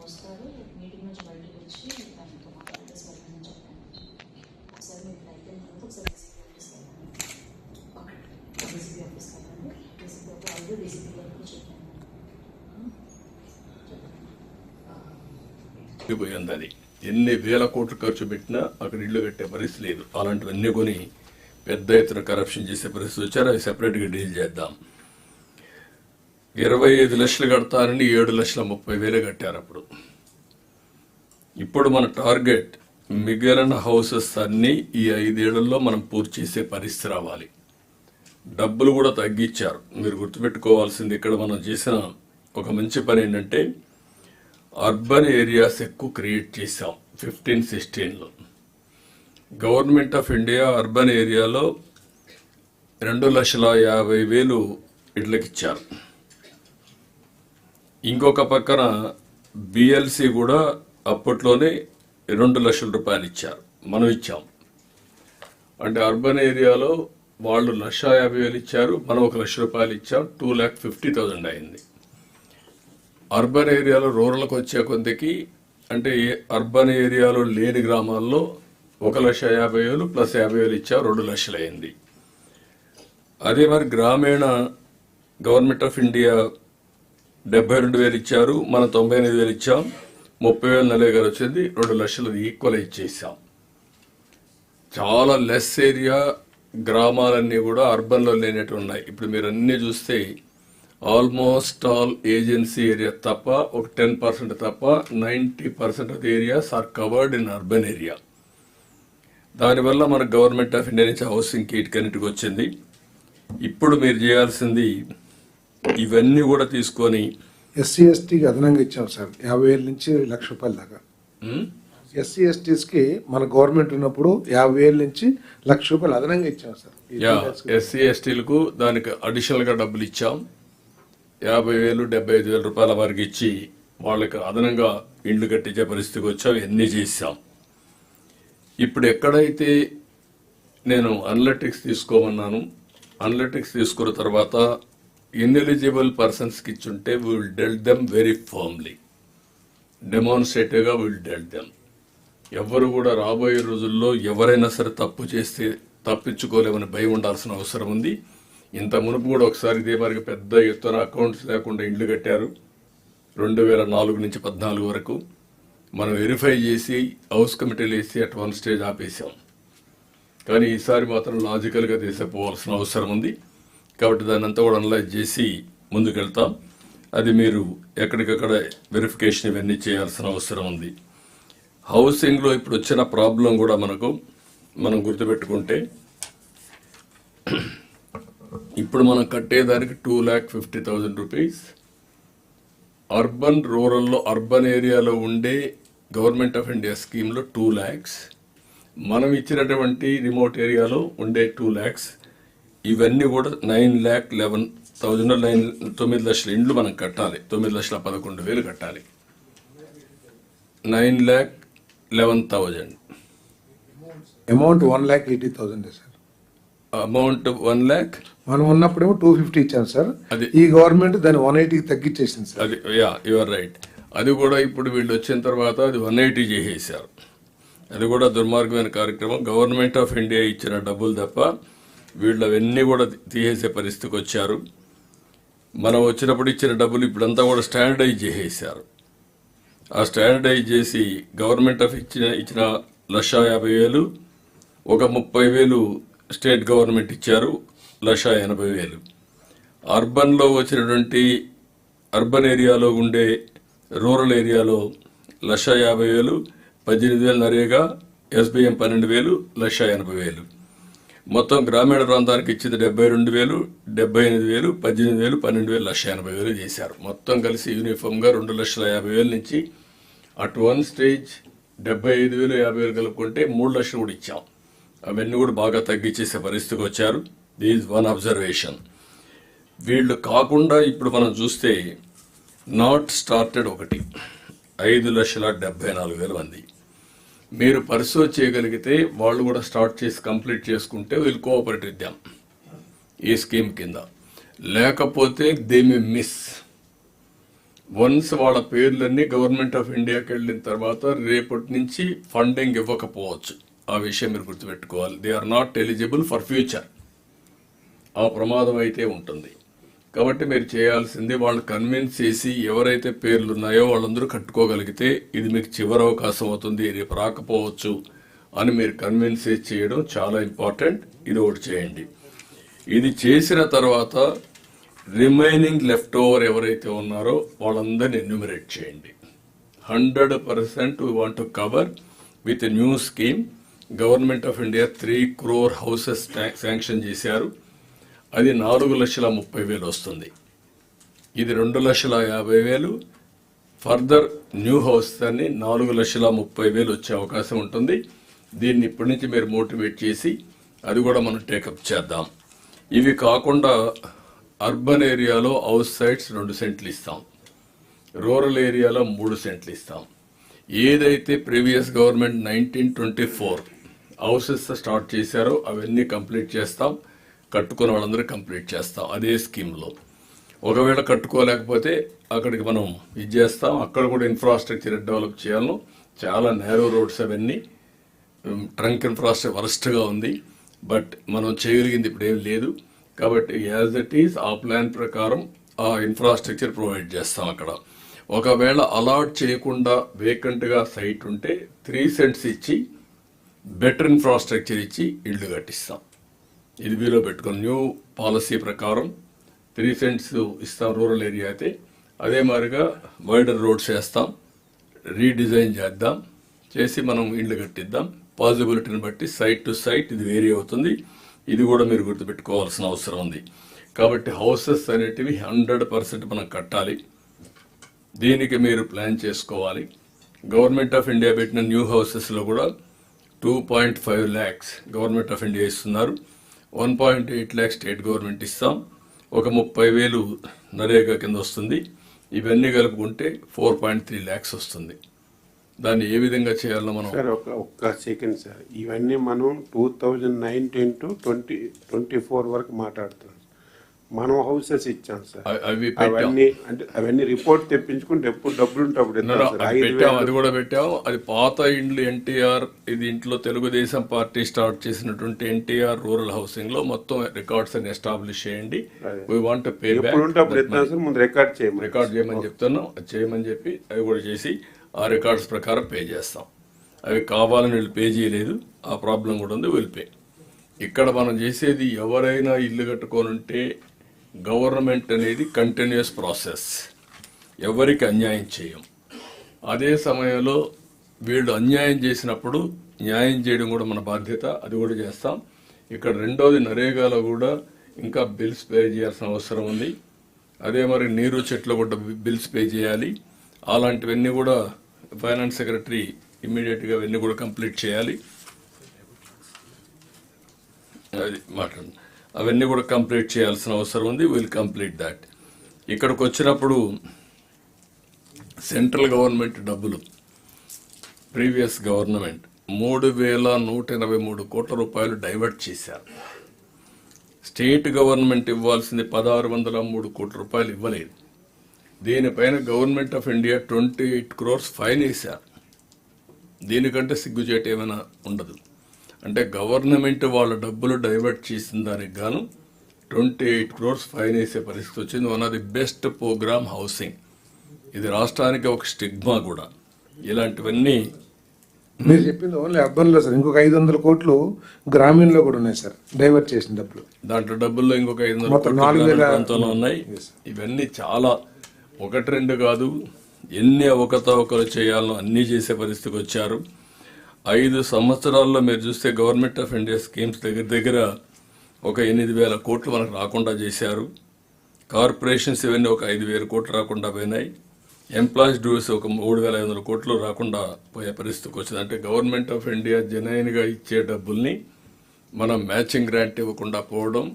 వస్తారు మీటింగ్ నుంచి బయటకు వచ్చి దానితో మాట్లాడితే చెప్పాను. మీరు ఒకసారి డీసీపీ ఆఫీస్కి వెళ్ళండి డీసీపీ ఆఫీస్కి వెళ్ళండి డీసీపీ ఆఫీస్ ఆల్రెడీ డీసీపీ గారికి చెప్పాను పోయింది అది ఎన్ని వేల కోట్లు ఖర్చు పెట్టినా అక్కడ ఇల్లు కట్టే పరిస్థితి లేదు. అలాంటివన్నీ కొని పెద్ద ఎత్తున కరప్షన్ చేసే పరిస్థితి వచ్చారు. అవి సెపరేట్గా డీల్ చేద్దాం. ఇరవై ఐదు లక్షలు కడతారని ఏడు లక్షల ముప్పై వేలు కట్టారు అప్పుడు. ఇప్పుడు మన టార్గెట్ మిగిలిన హౌసెస్ అన్నీ ఈ ఐదేళ్ళలో మనం పూర్తి చేసే పరిస్థితి రావాలి. డబ్బులు కూడా తగ్గించారు. మీరు గుర్తుపెట్టుకోవాల్సింది ఇక్కడ మనం చేసిన ఒక మంచి పని ఏంటంటే అర్బన్ ఏరియాస్ ఎక్కువ క్రియేట్ చేశాం. ఫిఫ్టీన్ సిక్స్టీన్లో గవర్నమెంట్ ఆఫ్ ఇండియా అర్బన్ ఏరియాలో రెండు లక్షల యాభై వేలు ఇళ్ళకిచ్చారు. ఇంకొక పక్కన బిఎల్సి కూడా అప్పట్లోనే రెండు లక్షల రూపాయలు ఇచ్చారు. మనం ఇచ్చాం. అంటే అర్బన్ ఏరియాలో వాళ్ళు లక్ష యాభై వేలు ఇచ్చారు మనం ఒక లక్ష రూపాయలు ఇచ్చాం టూ ల్యాక్ ఫిఫ్టీ థౌజండ్ అయింది. అర్బన్ ఏరియాలో రూరల్కి వచ్చే కొద్దికి అంటే ఏ- అర్బన్ ఏరియాలో లేని గ్రామాల్లో ఒక లక్ష యాభై వేలు ప్లస్ యాభై వేలు ఇచ్చా రెండు లక్షలు అయింది. అదే మరి గ్రామీణ గవర్నమెంట్ ఆఫ్ ఇండియా డెబ్బై రెండు వేలు ఇచ్చారు మనం తొంభై ఎనిమిది వేలు ఇచ్చాం ముప్పై వేలు నలభై గారు వచ్చింది రెండు లక్షలు ఈక్వల్ ఇచ్చేసాం. చాలా లెస్ ఏరియా గ్రామాలన్నీ కూడా అర్బన్లో లేనట్టు ఉన్నాయి. ఇప్పుడు మీరు అన్నీ చూస్తే ఆల్మోస్ట్ ఆల్ ఏజెన్సీ ఏరియా తప్ప ఒక టెన్ పర్సెంట్ తప్ప ninety percent of areas are covered in urban area దానివల్ల మన గవర్నమెంట్ ఆఫ్ ఇండియా నుంచి హౌసింగ్ కన్నిటికి వచ్చింది. ఇప్పుడు మీరు చేయాల్సింది ఇవన్నీ కూడా తీసుకొని ఎస్సీ ఎస్టీకి అదనంగా ఇచ్చాం సార్ యాభై వేల నుంచి లక్ష రూపాయల దాకా. ఎస్సీ ఎస్టీస్కి మన గవర్నమెంట్ ఉన్నప్పుడు యాభై వేల నుంచి లక్ష రూపాయలు అదనంగా ఇచ్చాం సార్. ఎస్సీ ఎస్టీలకు దానికి అడిషనల్గా డబ్బులు ఇచ్చాం. యాభై వేలు డెబ్బై ఐదు వేల రూపాయల వరకు ఇచ్చి వాళ్ళకి అదనంగా ఇండ్లు కట్టించే పరిస్థితికి వచ్చాం ఎన్ని చేసాం ఇప్పుడు ఎక్కడైతే నేను అనలిటిక్స్ తీసుకోమన్నాను అనలిటిక్స్ తీసుకున్న తర్వాత ఇన్ఎలిజిబుల్ పర్సన్స్కి ఇచ్చుంటే will deal them very firmly డెమాన్స్ట్రేటివ్గా will deal them ఎవరు కూడా రాబోయే రోజుల్లో ఎవరైనా సరే తప్పు చేస్తే తప్పించుకోలేమని భయం ఉండాల్సిన అవసరం ఉంది. ఇంత మునుపు కూడా ఒకసారి ఇదే మరి పెద్ద ఎత్తున అకౌంట్స్ లేకుండా ఇండ్లు కట్టారు. రెండు వేల నాలుగు నుంచి పద్నాలుగు వరకు. మనం వెరిఫై చేసి హౌస్ కమిటీలు వేసి అట్ వన్ స్టేజ్ ఆపేసాం కానీ ఈసారి మాత్రం లాజికల్గా తీసుకుపోవాల్సిన అవసరం ఉంది. కాబట్టి దాన్ని అంతా కూడా అనలైజ్ చేసి ముందుకెళ్తాం. అది మీరు ఎక్కడికక్కడ వెరిఫికేషన్ ఇవన్నీ చేయాల్సిన అవసరం ఉంది. హౌసింగ్లో ఇప్పుడు వచ్చిన ప్రాబ్లం కూడా మనకు మనం గుర్తుపెట్టుకుంటే ఇప్పుడు మనం కట్టేదానికి two lakh fifty thousand rupees urban రూరల్లో అర్బన్ ఏరియాలో ఉండే గవర్నమెంట్ ఆఫ్ ఇండియా స్కీమ్లో టూ ల్యాక్స్. మనం ఇచ్చినటువంటి రిమోట్ ఏరియాలో ఉండే టూ ల్యాక్స్. ఇవన్నీ కూడా nine lakh eleven thousand nine తొమ్మిది లక్షల ఇండ్లు మనం కట్టాలి. తొమ్మిది లక్షల పదకొండు వేలు కట్టాలి. Nine lakh eleven thousand. Amount one lakh eighty thousand sir. Amount one lakh మనం ఉన్నప్పుడేమో టూ ఫిఫ్టీ ఇచ్చాం సార్. అది- ఈ గవర్నమెంట్ దాన్ని వన్ ఎయిటీకి తగ్గించేసింది సార్. అది యా యువర్ రైట్ అది కూడా ఇప్పుడు వీళ్ళు వచ్చిన తర్వాత అది వన్ ఎయిటీ చేసేసారు అది కూడా దుర్మార్గమైన కార్యక్రమం. గవర్నమెంట్ ఆఫ్ ఇండియా ఇచ్చిన డబ్బులు తప్ప వీళ్ళు అవన్నీ కూడా తీసేసే పరిస్థితికి వచ్చారు. మనం వచ్చినప్పుడు ఇచ్చిన డబ్బులు ఇప్పుడంతా కూడా స్టాండర్డైజ్ చేసేసారు ఆ స్టాండర్డైజ్ చేసి గవర్నమెంట్ ఆఫ్ ఇచ్చిన ఇచ్చిన లక్ష యాభై వేలు ఒక ముప్పై వేలు స్టేట్ గవర్నమెంట్ ఇచ్చారు. లక్ష ఎనభై వేలు. అర్బన్లో వచ్చినటువంటి అర్బన్ ఏరియాలో ఉండే రూరల్ ఏరియాలో లక్ష యాభై వేలు పద్దెనిమిది వేలు నరేగా ఎస్బీఎం పన్నెండు వేలు లక్ష ఎనభై వేలు. మొత్తం గ్రామీణ ప్రాంతానికి ఇచ్చింది డెబ్బై రెండు వేలు డెబ్బై ఎనిమిది వేలు పద్దెనిమిది వేలు పన్నెండు వేలు లక్ష ఎనభై వేలు చేశారు. మొత్తం కలిసి యూనిఫామ్గా రెండు లక్షల యాభై వేల నుంచి అట్ వన్ స్టేజ్ డెబ్బై ఐదు వేలు యాభై వేలు కలుపుకుంటే మూడు లక్షలు కూడా ఇచ్చాం. అవన్నీ కూడా బాగా తగ్గించేసే పరిస్థితికి వచ్చారు. దీస్ వన్ అబ్జర్వేషన్ వీళ్ళు కాకుండా ఇప్పుడు మనం చూస్తే నాట్ స్టార్టెడ్ ఒకటి. ఐదు లక్షల డెబ్బై నాలుగు వేల మంది. మీరు పరిశోధన చేయగలిగితే వాళ్ళు కూడా స్టార్ట్ చేసి కంప్లీట్ చేసుకుంటే వీళ్ళు కోఆపరేట్ ఇద్దాం ఈ స్కీమ్ కింద. లేకపోతే దే మే మిస్ వన్స్ వాళ్ళ పేర్లన్నీ గవర్నమెంట్ ఆఫ్ ఇండియాకి వెళ్ళిన తర్వాత రేపటి నుంచి ఫండింగ్ ఇవ్వకపోవచ్చు. ఆ విషయం మీరు గుర్తుపెట్టుకోవాలి. They are not eligible for future ఆ ప్రమాదం అయితే ఉంటుంది. కాబట్టి మీరు చేయాల్సింది వాళ్ళు కన్విన్స్ చేసి ఎవరైతే పేర్లు ఉన్నాయో వాళ్ళందరూ కట్టుకోగలిగితే ఇది మీకు చివరి అవకాశం అవుతుంది రేపు రాకపోవచ్చు అని మీరు కన్విన్స్ చేసి చేయడం చాలా ఇంపార్టెంట్ ఇది ఒకటి చేయండి. ఇది చేసిన తర్వాత రిమైనింగ్ లెఫ్ట్ ఓవర్ ఎవరైతే ఉన్నారో వాళ్ళందరినీ ఎన్యూమరేట్ చేయండి. Hundred percent we want to cover with new scheme government of India three crore houses sanction చేశారు. అది నాలుగు లక్షల ముప్పై వేలు వస్తుంది. ఇది రెండు లక్షల యాభై వేలు. ఫర్దర్ న్యూ హౌస్ దాన్ని నాలుగు లక్షల ముప్పై వేలు వచ్చే అవకాశం ఉంటుంది. దీన్ని ఇప్పటి నుంచి మీరు మోటివేట్ చేసి అది కూడా మనం టేకప్ చేద్దాం. ఇవి కాకుండా అర్బన్ ఏరియాలో హౌస్ సైట్స్ రెండు సెంట్లు ఇస్తాం. రూరల్ ఏరియాలో మూడు సెంట్లు ఇస్తాం. ఏదైతే previous government nineteen twenty four houses start చేశారో అవన్నీ కంప్లీట్ చేస్తాం. కట్టుకున్న వాళ్ళందరూ కంప్లీట్ చేస్తాం అదే స్కీమ్లో. ఒకవేళ కట్టుకోలేకపోతే అక్కడికి మనం ఇది చేస్తాం. అక్కడ కూడా ఇన్ఫ్రాస్ట్రక్చర్ డెవలప్ చేయాలను. చాలా నేరో రోడ్స్ అవన్నీ ట్రంక్ ఇన్ఫ్రాస్ట్రక్చర్ వరస్ట్గా ఉంది. బట్ మనం చేయగలిగింది ఇప్పుడు ఏం లేదు. కాబట్టి యాజ్ ఇట్ ఈస్ ఆ ప్లాన్ ప్రకారం ఆ ఇన్ఫ్రాస్ట్రక్చర్ ప్రొవైడ్ చేస్తాం అక్కడ. ఒకవేళ అలాట్ చేయకుండా వేకెంట్గా సైట్ ఉంటే త్రీ సెంట్స్ ఇచ్చి బెటర్ ఇన్ఫ్రాస్ట్రక్చర్ ఇచ్చి ఇళ్ళు కట్టిస్తాం. ఇది వీలో పెట్టుకుని న్యూ పాలసీ ప్రకారం త్రీ సెంట్స్ ఇస్తాం రూరల్ ఏరియా అయితే. అదే మాదిరిగా వైడర్ రోడ్స్ వేస్తాం రీడిజైన్ చేద్దాం చేసి మనం ఇండ్లు కట్టిద్దాం. పాజిబిలిటీని బట్టి సైట్ టు సైట్ ఇది వేరీ అవుతుంది. ఇది కూడా మీరు గుర్తుపెట్టుకోవాల్సిన అవసరం ఉంది. కాబట్టి హౌసెస్ అనేటివి హండ్రెడ్ పర్సెంట్ మనం కట్టాలి. దీనికి మీరు ప్లాన్ చేసుకోవాలి. గవర్నమెంట్ ఆఫ్ ఇండియా పెట్టిన న్యూ హౌసెస్లో కూడా two point five lakhs government of India ఇస్తున్నారు. One point eight lakhs state government ఇస్తాం. ఒక ముప్పై వేలు నరేగా కింద వస్తుంది. ఇవన్నీ కలుపుకుంటే ఫోర్ పాయింట్ త్రీ ల్యాక్స్ వస్తుంది. దాన్ని ఏ విధంగా చేయాలో మనం సార్ ఒక ఒక్క సెకండ్ సార్. ఇవన్నీ మనం two thousand nineteen to twenty twenty four వరకు మాట్లాడుతున్నాం. మనం హౌసెస్ ఇచ్చాం సార్. అవి- అవన్నీ అంటే అవన్నీ రిపోర్ట్ తెప్పించుకుంటే ఎప్పుడు డబ్బులు ఉంటే అది కూడా పెట్టాం. అది పాత ఇండ్లు ఎన్టీఆర్ ఇది ఇంట్లో తెలుగుదేశం పార్టీ స్టార్ట్ చేసినటువంటి ఎన్టీఆర్ రూరల్ హౌసింగ్లో మొత్తం రికార్డ్స్ అని ఎస్టాబ్లిష్ చేయండి. వీ వాంట్ పే ఎప్పుడు ఉంటే అప్పుడు ఇద్దాం సార్ ముందు రికార్డ్ చేయమని రికార్డ్ చేయమని చెప్తున్నాం అది చేయమని చెప్పి అవి కూడా చేసి ఆ రికార్డ్స్ ప్రకారం పే చేస్తాం. అవి కావాలని వీళ్ళు పే చేయలేదు ఆ ప్రాబ్లం కూడా ఉంది వీళ్ళు పే ఇక్కడ మనం చేసేది ఎవరైనా ఇల్లు కట్టుకోనుంటే గవర్నమెంట్ అనేది కంటిన్యూస్ ప్రాసెస్. ఎవరికి అన్యాయం చేయం. అదే సమయంలో వీళ్ళు అన్యాయం చేసినప్పుడు న్యాయం చేయడం కూడా మన బాధ్యత అది కూడా చేస్తాం. ఇక్కడ రెండోది నరేగాలో కూడా ఇంకా బిల్స్ పే చేయాల్సిన అవసరం ఉంది. అదే మరి నీరు చెట్లు కూడా బిల్స్ పే చేయాలి. అలాంటివన్నీ కూడా ఫైనాన్స్ సెక్రటరీ ఇమ్మీడియట్గా అవన్నీ కూడా కంప్లీట్ చేయాలి. అది మాట్లాడండి అవన్నీ కూడా కంప్లీట్ చేయాల్సిన అవసరం ఉంది. విల్ కంప్లీట్ దాట్ ఇక్కడికి వచ్చినప్పుడు సెంట్రల్ గవర్నమెంట్ డబ్బులు ప్రీవియస్ గవర్నమెంట్ మూడు వేల నూట ఎనభై మూడు కోట్ల రూపాయలు డైవర్ట్ చేశారు. స్టేట్ గవర్నమెంట్ ఇవ్వాల్సింది పదహారు వందల మూడు కోట్ల రూపాయలు ఇవ్వలేదు. దీనిపైన government of India twenty eight crores fine వేశారు. దీనికంటే సిగ్గుచేట ఏమైనా ఉండదు. అంటే గవర్నమెంట్ వాళ్ళ డబ్బులు డైవర్ట్ చేసిన దానికి గాను ట్వంటీ ఎయిట్ క్రోర్స్ ఫైన్ వేసే పరిస్థితి వచ్చింది. One of the best programme housing. ఇది రాష్ట్రానికి ఒక స్టిగ్మా కూడా. ఇలాంటివన్నీ మీరు చెప్పింది ఓన్లీ అర్బన్లో సార్. ఇంకొక ఐదు వందల కోట్లు గ్రామీణలో కూడా ఉన్నాయి సార్. డైవర్ట్ చేసిన డబ్బులు. దాంట్లో డబ్బుల్లో ఇంకొక ఐదు వందల నాలుగు వేల- ఉన్నాయి. ఇవన్నీ చాలా ఒకటి రెండు కాదు. ఎన్ని అవకతవకలు చేయాలో అన్నీ చేసే పరిస్థితికి వచ్చారు. ఐదు సంవత్సరాల్లో మీరు చూస్తే గవర్నమెంట్ ఆఫ్ ఇండియా స్కీమ్స్ దగ్గర దగ్గర ఒక ఎనిమిది వేల కోట్లు మనకు రాకుండా చేశారు. కార్పొరేషన్స్ ఇవన్నీ ఒక ఐదు వేల కోట్లు రాకుండా పోయినాయి. ఎంప్లాయీస్ డ్యూస్ ఒక మూడు వేల ఐదు వందల కోట్లు రాకుండా పోయే పరిస్థితికి వచ్చింది. అంటే గవర్నమెంట్ ఆఫ్ ఇండియా జనైన్గా ఇచ్చే డబ్బుల్ని మనం మ్యాచింగ్ గ్రాంట్ ఇవ్వకుండా పోవడం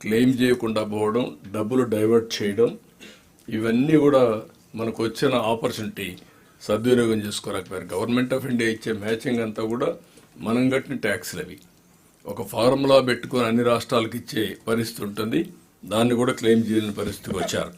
క్లెయిమ్ చేయకుండా పోవడం డబ్బులు డైవర్ట్ చేయడం ఇవన్నీ కూడా మనకు వచ్చిన ఆపర్చునిటీ సద్వినియోగం చేసుకోలేకపోయారు గవర్నమెంట్ ఆఫ్ ఇండియా ఇచ్చే మ్యాచింగ్ అంతా కూడా మనం కట్టిన ట్యాక్స్లు అవి ఒక ఫార్ములా పెట్టుకొని అన్ని రాష్ట్రాలకు ఇచ్చే పరిస్థితి ఉంటుంది. దాన్ని కూడా క్లెయిమ్ చేయని పరిస్థితికి వచ్చారు.